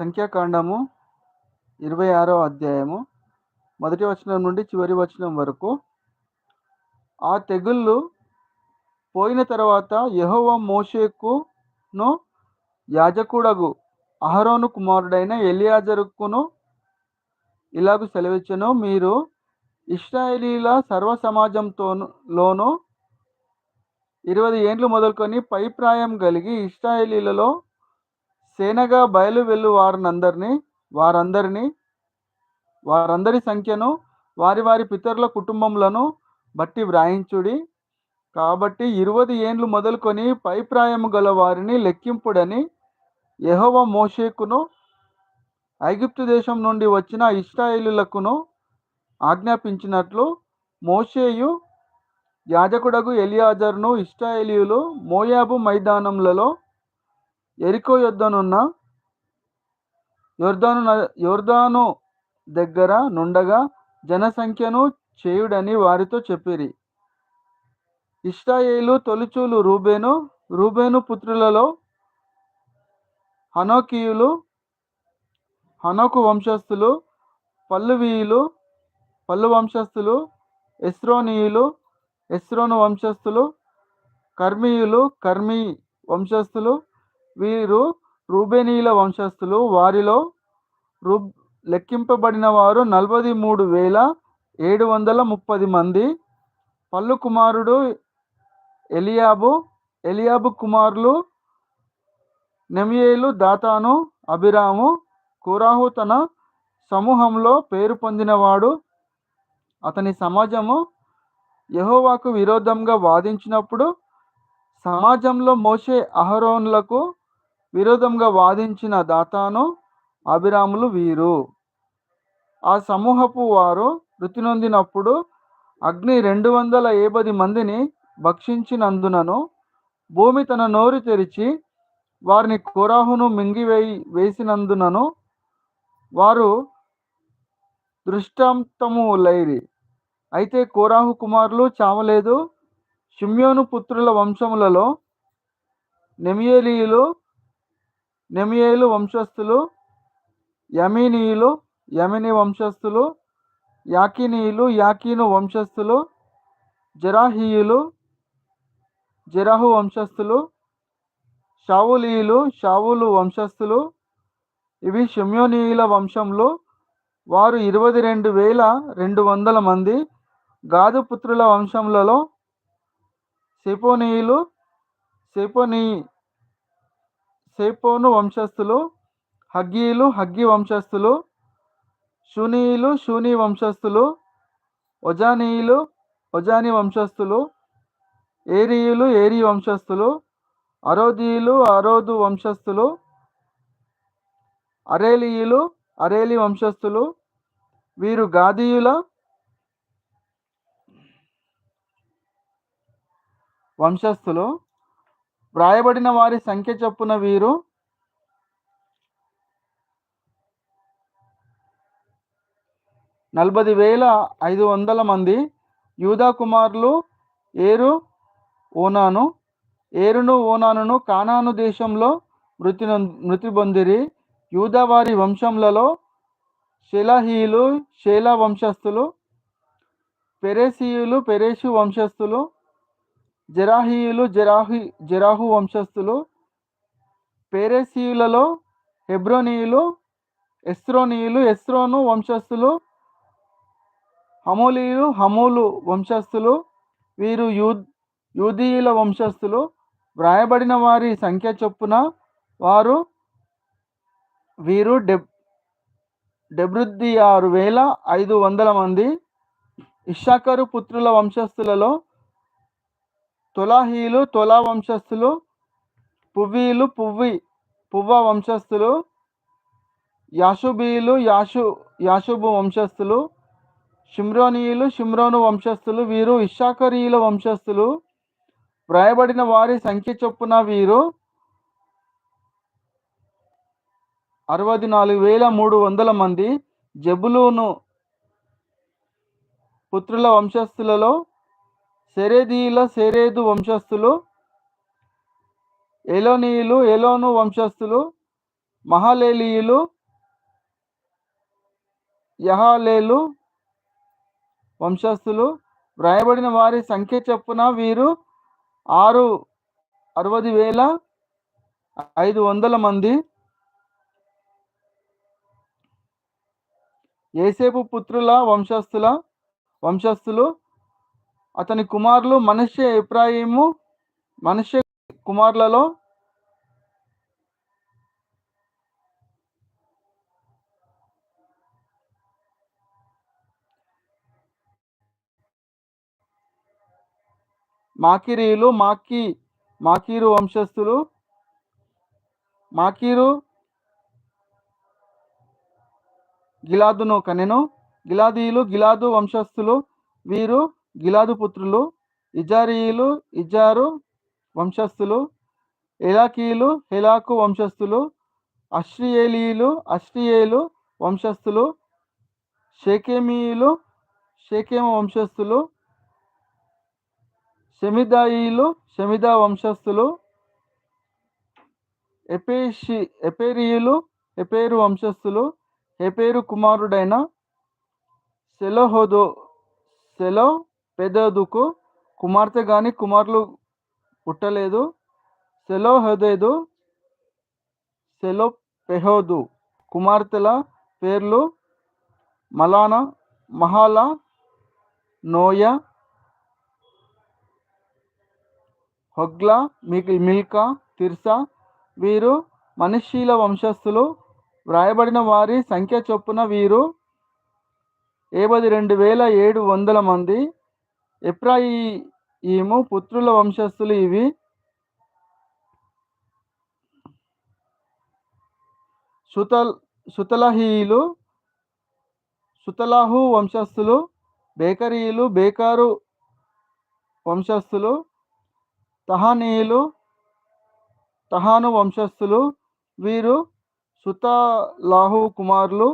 సంఖ్యాకాండము ఇరవై ఆరో అధ్యాయము మొదటి వచనం నుండి చివరి వచనం వరకు. ఆ తెగుళ్ళు పోయిన తర్వాత యహోవ మోషేకును యాజకుడగు అహరోను కుమారుడైన ఎలియాజరుకును ఇలాగ సెలవిచ్చను మీరు ఇశ్రాయేలీల సర్వ సమాజంతోలోను ఇరవై ఏండ్లు మొదలుకొని పైప్రాయం కలిగి ఇశ్రాయేలీలలో సేనగా బయలు వెళ్ళు వారినందరినీ వారందరినీ వారందరి సంఖ్యను వారి వారి పితరుల కుటుంబములను బట్టి వ్రాయించుడి. కాబట్టి ఇరవై ఏండ్లు మొదలుకొని పైప్రాయము గల వారిని లెక్కింపుడని యెహోవా మోషేకును ఐగుప్తు దేశం నుండి వచ్చిన ఇష్టాయిలులకును ఆజ్ఞాపించినట్లు మోషేయు యాజకుడగు ఎలియాజర్ను ఇష్టాయిలీయులు మోయాబు మైదానములలో ఎరికో యుద్ధనున్న యోర్ధాను న- దగ్గర నుండగా జనసంఖ్యను చేయుడని వారితో చెప్పిరి. ఇష్టాయేలు తొలిచూలు రూబేను రూబేను పుత్రులలో హనోకీయులు హనోకు వంశస్థులు పల్లువీయులు పల్లు వంశస్థులు ఎస్రోనీయులు ఎస్రోను వంశస్థులు కర్మీయులు కర్మీ వంశస్థులు వీరు రూబేనీయుల వంశస్థులు. వారిలో రూ లెక్కింపబడిన వారు నలభై మూడు వేల ఏడు వందల ముప్పది మంది. పల్లు కుమారుడు ఎలియాబు ఎలియాబు కుమారులు నెమియేలు దాతాను అభిరాము కురాహు తన సమూహంలో పేరు పొందినవాడు. అతని సమాజము యహోవాకు విరోధంగా వాదించినప్పుడు సమాజంలో మోసే అహరోన్లకు విరోధంగా వాదించిన దాతాను అభిరాములు వీరు. ఆ సమూహపు వారు మృతి నొందినప్పుడు అగ్ని రెండు వందల ఏబది మందిని భక్షించినందునను భూమి తన నోరు తెరిచి వారిని కోరాహును మింగివేయి వేసినందునను వారు దృష్టాంతము లైరి అయితే కోరాహు కుమారులు చావలేదు. షిమ్యోను పుత్రుల వంశములలో నెమియేలీయులు నెమియేలు వంశస్థులు యమినీయులు యమిని వంశస్థులు యాకినీయులు యాకీను వంశస్థులు జరాహీయులు జరాహు వంశస్థులు షావులీయులు షావులు వంశస్థులు ఇవి షిమ్యోనీయుల వంశంలో వారు ఇరవై రెండు వేల రెండు వందల మంది. గాదుపుత్రుల వంశములలో సెపోనీయులు సెపోనీ సేపోను వంశస్థులు హగ్గీలు హగ్గి వంశస్థులు షూనీయులు షూని వంశస్థులు ఒజానీయులు ఒజాని వంశస్థులు ఏరియులు ఏరి వంశస్థులు అరోదీయులు అరోదు వంశస్థులు అరేలియులు అరేలి వంశస్థులు వీరు గాదీయుల వంశస్థులు. వ్రాయబడిన వారి సంఖ్య చొప్పున వీరు నలభై వేల ఐదు వందల మంది యూదా కుమారులు ఏరు ఓనాను ఏరును ఓనానును కానాను దేశంలో మృతి మృతి పొందిరి. యూదా వారి వంశములలో షెలాహీయులు శేలా వంశస్థులు పెరేసీయులు పెరేషు వంశస్థులు జరాహీయులు జరాహి జరాహు వంశస్థులు పేరేసీయులలో హెబ్రోనీయులు ఎస్రోనీయులు ఎస్రోను వంశస్థులు హమోలీయులు హమూలు వంశస్థులు వీరు యూ యూదీయుల వంశస్థులు వ్రాయబడిన వారి సంఖ్య చొప్పున వారు వీరు డెబ్ డెబ్రుద్ది ఆరు వేల ఐదు వందల మంది ఇషాకరు పుత్రుల వంశస్థులలో తులాహీలు తొలా వంశస్థులు పువ్వీలు పువ్వి పువ్వ వంశస్థులు యాషుబీలు యాషు యాషుబు వంశస్థులు షిమ్రోనీయులు షిమ్రోను వంశస్థులు వీరు ఇషాకరీయుల వంశస్థులు వ్రాయబడిన వారి సంఖ్య చొప్పున వీరు అరవై నాలుగు వేల మూడు వందల మంది జబులూను పుత్రుల వంశస్థులలో సెరేదీయుల సెరేదు వంశస్థులు ఎలోనీయులు ఎలోను వంశస్థులు మహాలేలీయులు యహాలేలు వంశస్థులు. వ్రాయబడిన వారి సంఖ్య చొప్పున వీరు ఆరు అరవై వేల ఐదు వందల మంది. ఏసేపు పుత్రుల వంశస్థుల వంశస్థులు అతని కుమారులు మనిషి ఇబ్రాహీము మనిషి కుమారులలో మాకిరీలు మాకి మాకీరు వంశస్థులు మాకీరు గిలాదును కనెను గిలాదీయులు గిలాదు వంశస్థులు వీరు గిలాదు పుత్రులు ఇజారీయులు ఇజారు వంశస్థులు ఎలాకీయులు హెలాకు వంశస్థులు అశ్రియేలీయులు అశ్రియేలు వంశస్థులు షేకేమీయులు షేకేమ వంశస్థులు షమిదాయిలు షమిదా వంశస్థులు ఎపేషి ఎపేరియులు ఎపేరు వంశస్థులు ఎపేరు కుమారుడైన సెలోహోదో సెలో పెదదుకు కుమార్తె గాని కుమారులు పుట్టలేదు. సెలోహోదేదు సెలో పెహోదు కుమార్తెల పేర్లు మలానా మహాలా నోయ హొగ్లా మిల్ మిల్కా తిర్సా వీరు మనుషీల వంశస్థులు. వ్రాయబడిన వారి సంఖ్య చొప్పున వీరు ఏబది రెండు వేల ఏడు వందల మంది. ఎప్రాయిము పుత్రుల వంశస్థులు ఇవి. సుతల్ సుతలహీయులు సుతలాహు వంశస్థులు బేకరీయులు బేకారు వంశస్థులు తహానీయులు తహాను వంశస్థులు వీరు సుతలాహు కుమారులు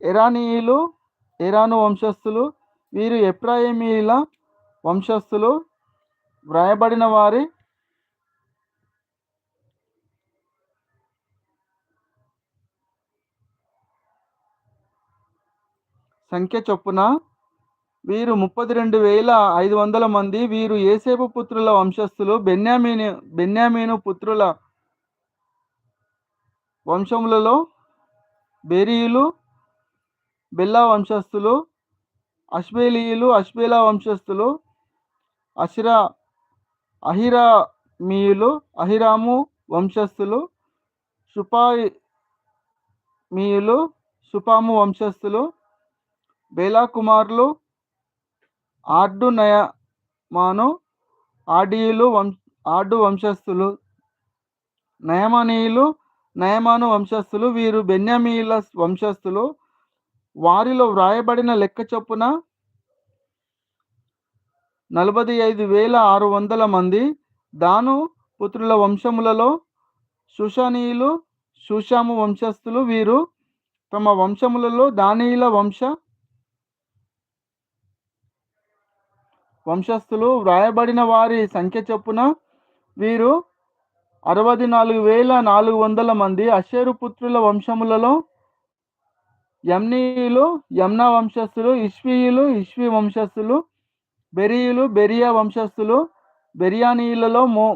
ఎరానీయులు ఎరాను వంశస్థులు వీరు ఎప్రాయిమీల వంశస్థులు వ్రాయబడిన వారి సంఖ్య చొప్పున వీరు ముప్పది రెండు వేల ఐదు వందల మంది. వీరు ఏసేపు పుత్రుల వంశస్థులు బెన్యామీని బెన్యామీను పుత్రుల వంశములలో బెరీయులు బెల్లా వంశస్థులు అష్బేలీయులు అష్బేలా వంశస్థులు అషిరా అహిరామీయులు అహిరాము వంశస్థులు సుపామీయులు సుపాము వంశస్థులు బేలా కుమారులు ఆర్డు నయమాను ఆడియులు వం ఆర్డు వంశస్థులు నయమనీయులు నయమాను వంశస్థులు వీరు బెన్యామీయుల వంశస్థులు వారిలో వ్రాయబడిన లెక్క చొప్పున నలభై ఐదు వేల ఆరు వందల మంది దాను పుత్రుల వంశములలో సుషానీయులు సుషాము వంశస్థులు వీరు తమ వంశములలో దానీయుల వంశ వంశస్థులు వ్రాయబడిన వారి సంఖ్య చొప్పున వీరు అరవై నాలుగు వేల నాలుగు వందల మంది అషేరు పుత్రుల వంశములలో యమ్నీయులు యమ్నా వంశస్థులు ఇష్వీయులు ఇష్వి వంశస్థులు బెరియులు బెరియా వంశస్థులు బెరియానీయులలో మో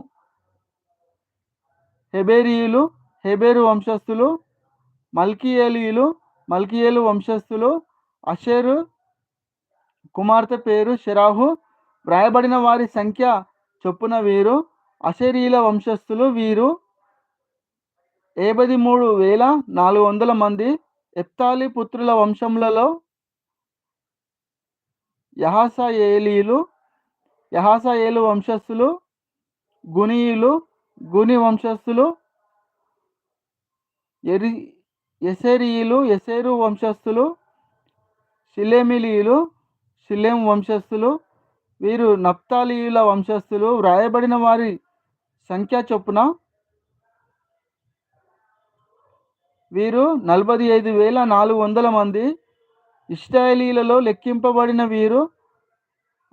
హెబేరియులు హెబేరు వంశస్థులు మల్కియేలీయులు మల్కియేలు వంశస్థులు అషేరు కుమార్తె పేరు షిరాహు వ్రాయబడిన వారి సంఖ్య చొప్పున వీరు అషేరీల వంశస్థులు వీరు ఏబది మూడు వేల నాలుగు వందల మంది ఎప్తాలి పుత్రుల వంశములలో యహాసయేలీలు యహాసయేలు వంశస్థులు గునీయులు గుని వంశస్థులు ఎరి ఎసేరియులు ఎసేరు వంశస్థులు షిలేమిలీయులు షిలేం వంశస్థులు వీరు నప్తాలీయుల వంశస్థులు వ్రాయబడిన వారి సంఖ్య చొప్పున వీరు నలభై ఐదు వేల నాలుగు వందల మంది ఇస్రాయలీలలో లెక్కింపబడిన వీరు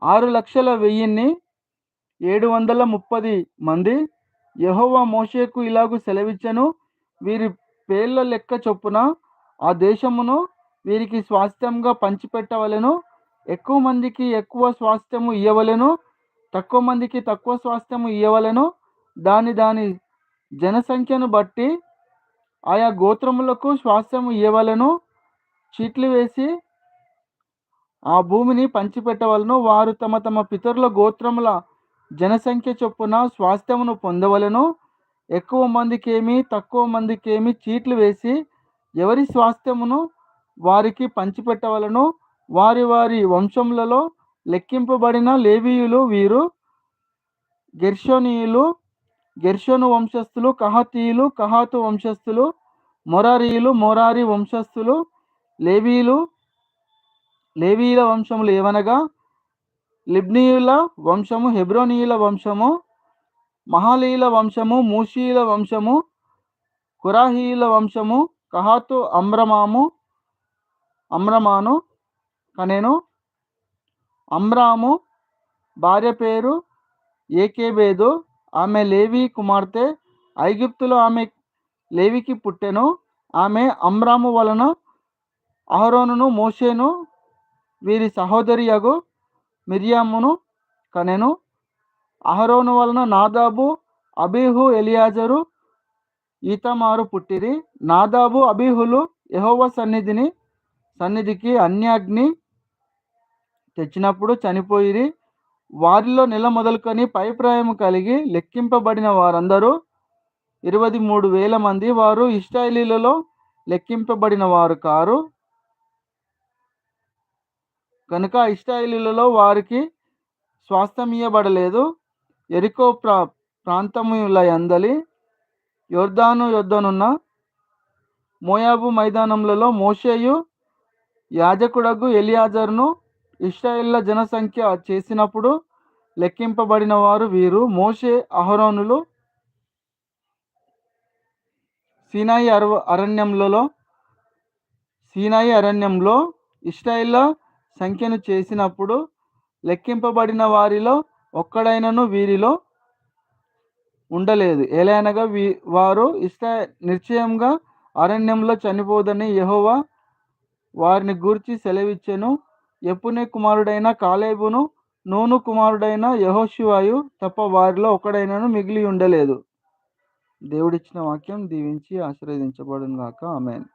ఆరు లక్షల వెయ్యిన్ని ఏడు వందల ముప్పది మంది. యహోవా మోషేకు ఇలాగు సెలవిచ్చను. వీరి పేర్ల లెక్క చొప్పున ఆ దేశమును వీరికి స్వాస్థ్యంగా పంచిపెట్టవలెను. ఎక్కువ మందికి ఎక్కువ స్వాస్థ్యము ఇవ్వవలను తక్కువ మందికి తక్కువ స్వాస్థ్యము ఇవ్వవలను దాని దాని జనసంఖ్యను బట్టి ఆయా గోత్రములకు స్వాస్థ్యము ఇయ్యవలెను చీట్లు వేసి ఆ భూమిని పంచిపెట్టవలను. వారు తమ తమ పితరుల గోత్రముల జనసంఖ్య చొప్పున స్వాస్థ్యమును పొందవలను. ఎక్కువ మందికేమి తక్కువ మందికేమి చీట్లు వేసి ఎవరి స్వాస్థ్యమును వారికి పంచిపెట్టవలను. వారి వారి వంశములలో లెక్కింపబడిన లేవీయులు వీరు గెర్షోనీయులు గెర్షోను వంశస్థులు కహాతీయులు కహాతు వంశస్థులు మొరారీయులు మొరారి వంశస్థులు లేవీలు లేవీయుల వంశములు ఏవనగా లిబ్నీయుల వంశము హెబ్రోనీయుల వంశము మహాలీల వంశము మూషీయుల వంశము కురాహీల వంశము కహాతు అమ్రమాము అమ్రమాను కనెను అమ్రాము భార్య పేరు ఏకేబేదు ఆమె లేవి కుమార్తె ఐగుప్తులో ఆమె లేవికి పుట్టెను. ఆమె అమ్రాము వలన అహరోనును మోషేను వీరి సహోదరి యగు మిర్యామును కనెను. అహరోను వలన నాదాబు అబీహు ఎలియాజరు ఈతమారు పుట్టిరి. నాదాబు అబీహులు యహోవ సన్నిధిని సన్నిధికి అన్యాగ్ని తెచ్చినప్పుడు చనిపోయిరి. వారిలో నెల మొదలుకొని పైప్రాయము కలిగి లెక్కింపబడిన వారందరూ ఇరవై మూడు వేల మంది. వారు ఇస్రాయిలీలలో లెక్కింపబడిన వారు కారు. కనుక ఇస్రాయిలీలలో వారికి స్వాస్థ్యం ఇవ్వబడలేదు ఎరికో ప్రా ప్రాంతముల యందలి యొర్దాను యొద్దనున్న మోయాబు మైదానములలో మోషేయు యాజకుడగు ఎలియాజర్ను ఇస్రాయేళ్ళ జనసంఖ్య చేసినప్పుడు లెక్కింపబడిన వారు వీరు మోషే అహరోనులు. సీనాయి అరవ అరణ్యంలో సీనాయి అరణ్యంలో ఇస్రాయేళ్ళ సంఖ్యను చేసినప్పుడు లెక్కింపబడిన వారిలో ఒక్కడైనను వీరిలో ఉండలేదు. ఎలానగా వీ వారు ఇష్ట నిశ్చయంగా అరణ్యంలో చనిపోదని యహోవా వారిని గూర్చి సెలవిచ్చెను. ఎప్పునే కుమారుడైన కాలేబును నూను కుమారుడైన యహోశివాయు తప్ప వారిలో ఒకడైనను మిగిలి ఉండలేదు. దేవుడిచ్చిన వాక్యం దీవించి ఆశీర్వదించబడును గాక ఆమెన్.